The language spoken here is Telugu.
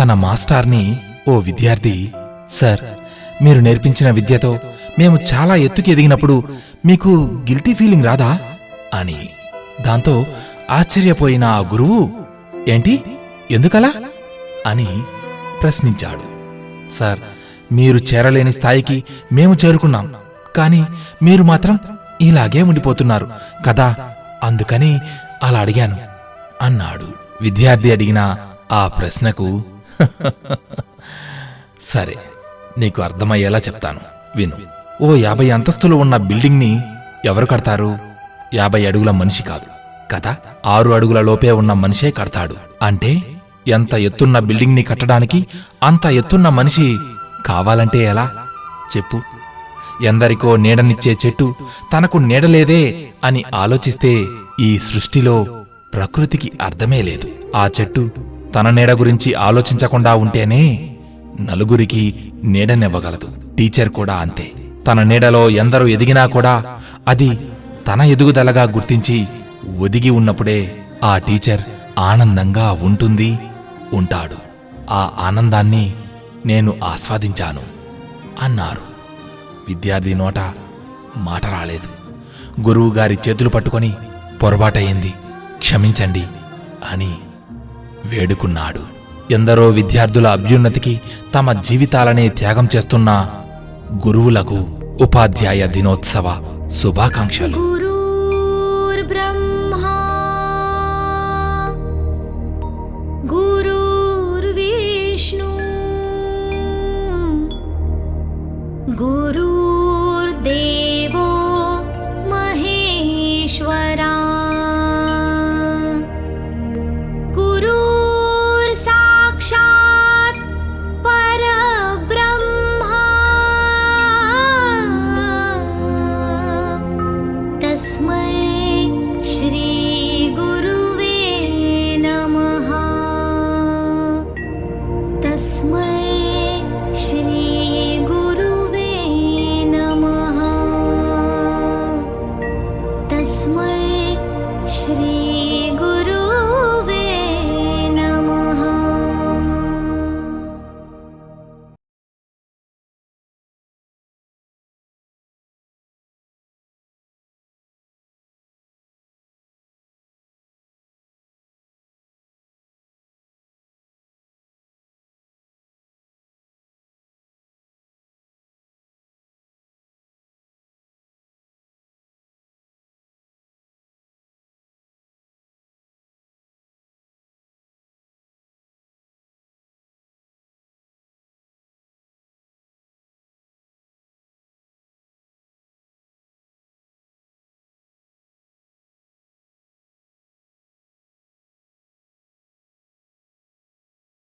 తన మాస్టార్ని ఓ విద్యార్థి సార్ మీరు నేర్పించిన విద్యతో మేము చాలా ఎత్తుకి ఎదిగినప్పుడు మీకు గిల్టీ ఫీలింగ్ రాదా? అని. దాంతో ఆశ్చర్యపోయిన ఆ గురువు ఏంటి? ఎందుకలా? అని ప్రశ్నించాడు. సార్ మీరు చేరలేని స్థాయికి మేము చేరుకున్నాం కానీ మీరు మాత్రం ఇలాగే ఉండిపోతున్నారు కదా అందుకని అలా అడిగాను అన్నాడు. విద్యార్థి అడిగిన ఆ ప్రశ్నకు సరే నీకు అర్థమయ్యేలా చెప్తాను. విను. ఓ యాభై అంతస్తులు ఉన్న బిల్డింగ్ని ఎవరు కడతారు? యాభై అడుగుల మనిషి కాదు. కదా? ఆరు అడుగుల లోపే ఉన్న మనిషే కడతాడు. అంటే ఎంత ఎత్తున్న బిల్డింగ్ని కట్టడానికి అంత ఎత్తున్న మనిషి కావాలంటే ఎలా? చెప్పు. ఎందరికో నీడనిచ్చే చెట్టు తనకు నీడలేదే అని ఆలోచిస్తే ఈ సృష్టిలో ప్రకృతికి అర్థమే లేదు. ఆ చెట్టు తన నీడ గురించి ఆలోచించకుండా ఉంటేనే నలుగురికి నీడనివ్వగలదు. టీచర్ కూడా అంతే. తన నీడలో ఎందరూ ఎదిగినా కూడా అది తన ఎదుగుదలగా గుర్తించి ఒదిగి ఉన్నప్పుడే ఆ టీచర్ ఆనందంగా ఉంటుంది ఉంటాడు. ఆ ఆనందాన్ని నేను ఆస్వాదించాను అన్నారు. విద్యార్థి నోట మాట రాలేదు. గురువుగారి చేతులు పట్టుకొని పొరపాటయింది. క్షమించండి అని వేడుకున్నాడు. ఎందరో విద్యార్థుల అభ్యున్నతికి తమ జీవితాలనే త్యాగం చేస్తున్న గురువులకు ఉపాధ్యాయ దినోత్సవ శుభాకాంక్షలు. గురుర్దేవ్ Christmas.